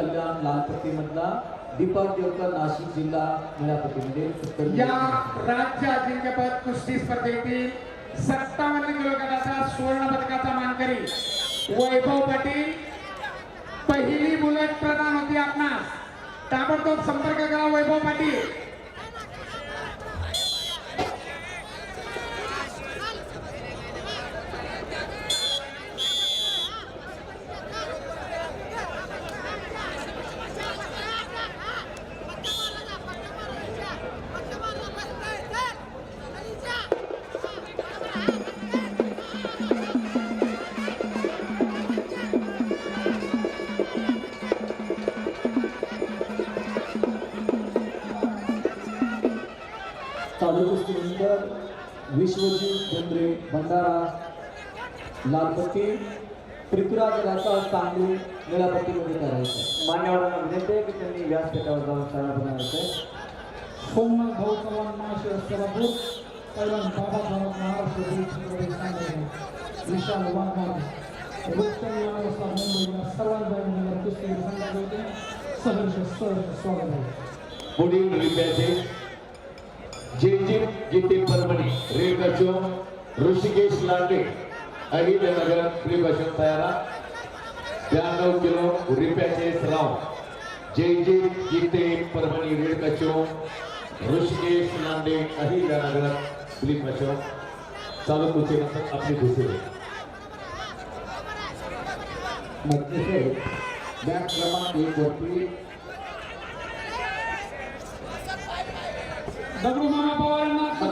कल्याण लालपट्टी मधला दीपक देवकर नाशिक जिल्हा सत्तर या राज्य अजिंक्यपद कुस्ती स्पर्धेतील सत्तावन्न किलो गटाचा सुवर्ण पदकाचा मानकरी वैभव पाटील. पहिली बुलेट प्रदान होती आपणास. ताबडतोब संपर्क करा वैभव पाटील. कुस्तीनंतर विश्वजित बेंद्रे भंडारा लालपट्टी पृथ्वीराज रासा सांगली निळापट्टीमध्ये करायचं मान्यवरांना विनंती आहे की त्यांनी व्यासपीठावर जाऊन स्थान बनावायचे सोमनाथ भाऊ चव्हाण महाशय सोलापूर पैलवान बाबासाहेब महाराष्ट्र विशाल वाघमारे मुंबईला सर्वांचा कुस्ती संघाचे सहर्ष सहर्ष स्वागत आहे. पुढील जिजिम जितिन परमणी रेखा चौक ऋषिकेश लांडे अहिल नगर प्रियभाषण तयारा, ब्याण्णव किलो रिपेचे सलाम जयजित जितेन परभणी रेड कचोक ऋषिकेश लांडे अहिल नगर प्लीज़ कचोक चालू कुचे नंतर आपली दुसरी. मध्य बैक क्रमांक एक वरती दगडू मामा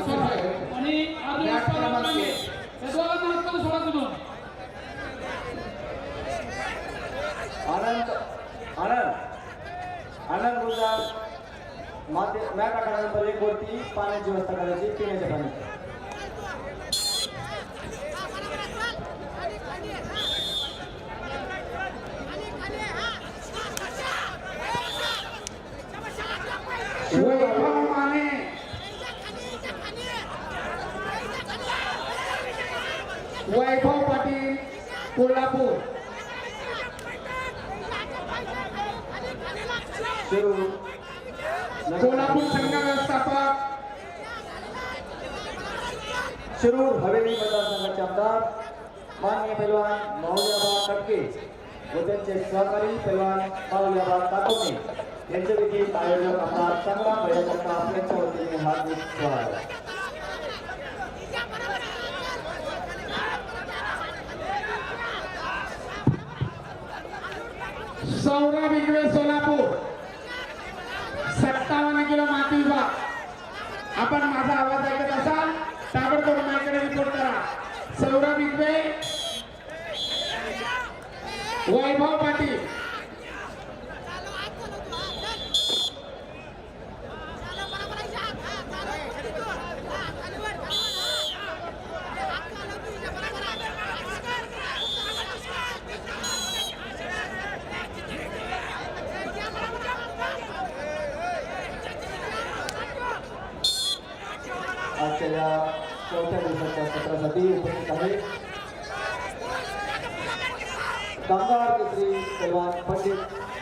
सोडा. आणि अर्जुन. एक. या दोघांना हात सोडा तुम्ही आनंद आनंद आनंद गुजरात माते मॅट आखाड्यानंतर एक वरती पाण्याची व्यवस्था करायची पिण्याच्या पाण्याची वैभव माने वैभव पाटील कोल्हापूर शिरूर कोल्हापूर संघ व्यवस्थापक. शिरूर हवेली मतदारसंघाचे आमदार. मान्य पैलवान माऊलीआबा कटके व त्यांचे सहकारी पैलवान माऊलीआबा काकोने यांचे देखील आयोजक आमदार संग्राम भैया आपल्याच्या वतीने हार्दिक स्वागत. सौरभ इंगळे सोलापूर सत्तावन्न किलो माती विभाग आपण माझा आवाज ऐकत असाल ताबडतोब माझ्याकडे रिपोर्ट करा सौरभ इंगळे वैभव पाटील आजच्या या चौथ्या दिवसाच्या सत्रासाठी उपस्थित आहे कामगार केसरी पैलवान पंडित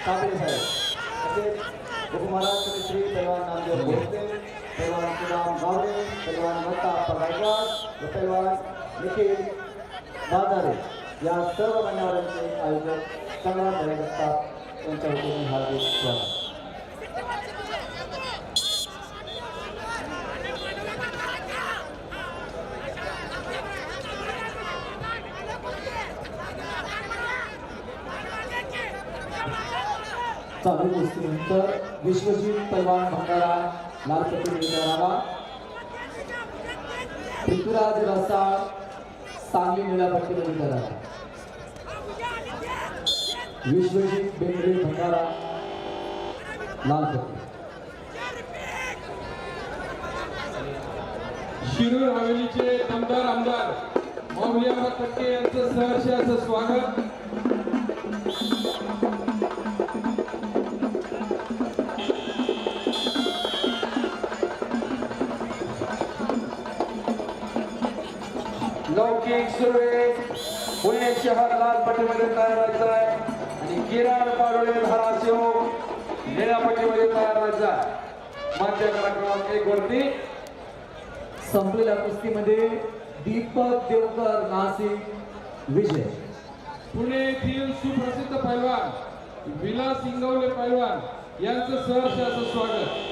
काबरे साहेब. तसेच उपमहाराष्ट्र केसरी पैलवान नामदेव भोसले पैलवान सुदाम गावडे पैलवान दत्ता पगायकर व पैलवान निखिल बाजारे या सर्व मान्यवरांचे आयोजक संग्राम भाई दत्ता यांच्या वतीने हार्दिक स्वागत. चालू कुस्तीनंतर विश्वजित पैलवान भंडारा लालपट्टी करावा पृथ्वीराज रसाळ सांगली निळापट्टीमध्ये करावा विश्वजित बेंद्रे भंडारा लालपट्टी. शिरूर हवेलीचे आमदार आमदार मौलियाबा कट्टे यांचं सहर्ष असं स्वागत. लौकिक सुरू पुणे शहर लाल पट्टीमध्ये तयार व्हायचं आहे. आणि किराड पाडोळे धाराशिव निळ्या पट्टीमध्ये तयार व्हायचा मागच्या क्रमांक एक वरती. संपलेल्या कुस्तीमध्ये दीपक देवकर नाशिक विजय. पुणे येथील सुप्रसिद्ध पैलवान विलास इंगवले पैलवान यांचं सहर्ष असं स्वागत.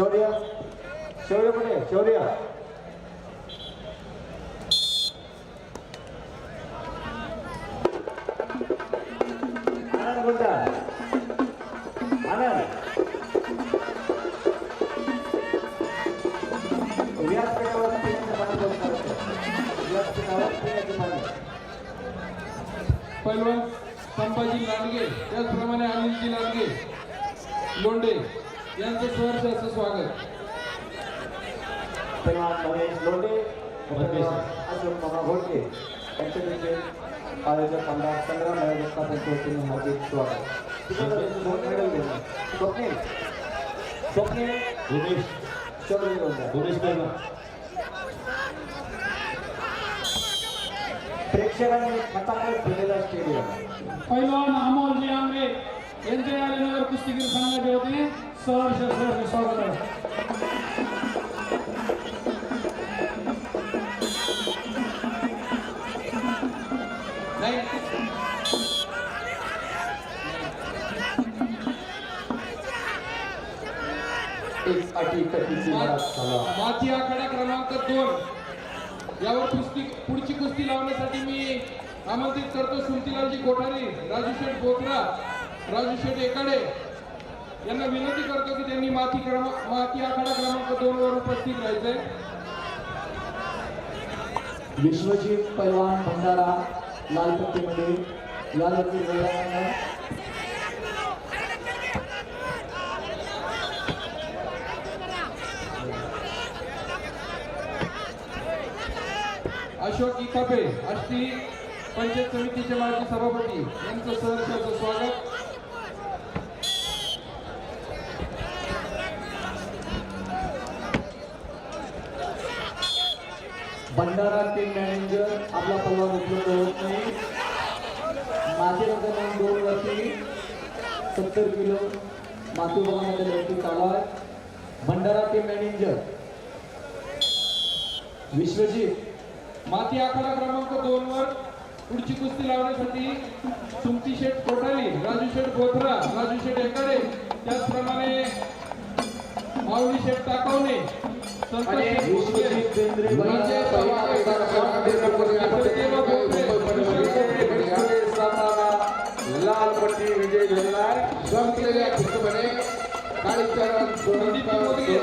शौर्य? शौर्य कुठे? शौर्य? आनंद बोलता आनंद. व्यासपीठावर पैलवान संभाजी लांडगे त्याचप्रमाणे अनिलजी लांडगे लोंढे. यांचं सहर्ष असं स्वागत. महेश पैलवान अशोक मामा घोडके यांचे देखील आयोजक आमदार संग्राम यांच्या वतीने हार्दिक स्वागत. दोन मेडल घेऊन स्वप्नील. स्वप्नील. उमेश. शौर्य गोंधळ उमेश पैलवान प्रेक्षकांनी खताखत भरलेला स्टेडियम. पैलवान अमोलजी आंबे यांचे आलेनगर कुस्तीगीर वतीने सहर्ष सहर्ष स्वागत आहे. माथी आखाडा क्रमांक दोन. यावर कुस्ती पुढची कुस्ती लावण्यासाठी मी आमंत्रित करतो सुमतीलालजी कोठारी राजू शेठ बोकरा राजू शेठ एकाडे यांना विनंती करतो की त्यांनी माथी क्रमांक माथी आखाडा क्रमांक दोन वर उपस्थित राहायचंय. विश्वजित पैलवान भंडारा लाल पट्टीमध्ये यावरती वेळानं अशोक इकापे आष्टी पंचायत समितीचे माजी सभापती यांचं सहर्षाचं स्वागत. भंडारा टीम मॅनेजर आपला पल्लवा उपलब्ध होत नाही. माती क्रमांक दोन वरती सत्तर किलो माती मातृभवनामध्ये लढती चालू आहे. भंडारा टीम मॅनेजर विश्वजित माती आखाडा क्रमांक दोन वर पुढची कुस्ती लावण्यासाठी तुमची शेठ कोठारी राजू शेठ बोथरा राजू शेठ एकाडे. त्याचप्रमाणे माऊली शेठ टाकवणे. संतोष शेठ भोसले, विश्वजित बेंद्रे लाल पट्टी विजय झालेला संपलेल्या कुटुंबाने काळीचरण सोलापूर हे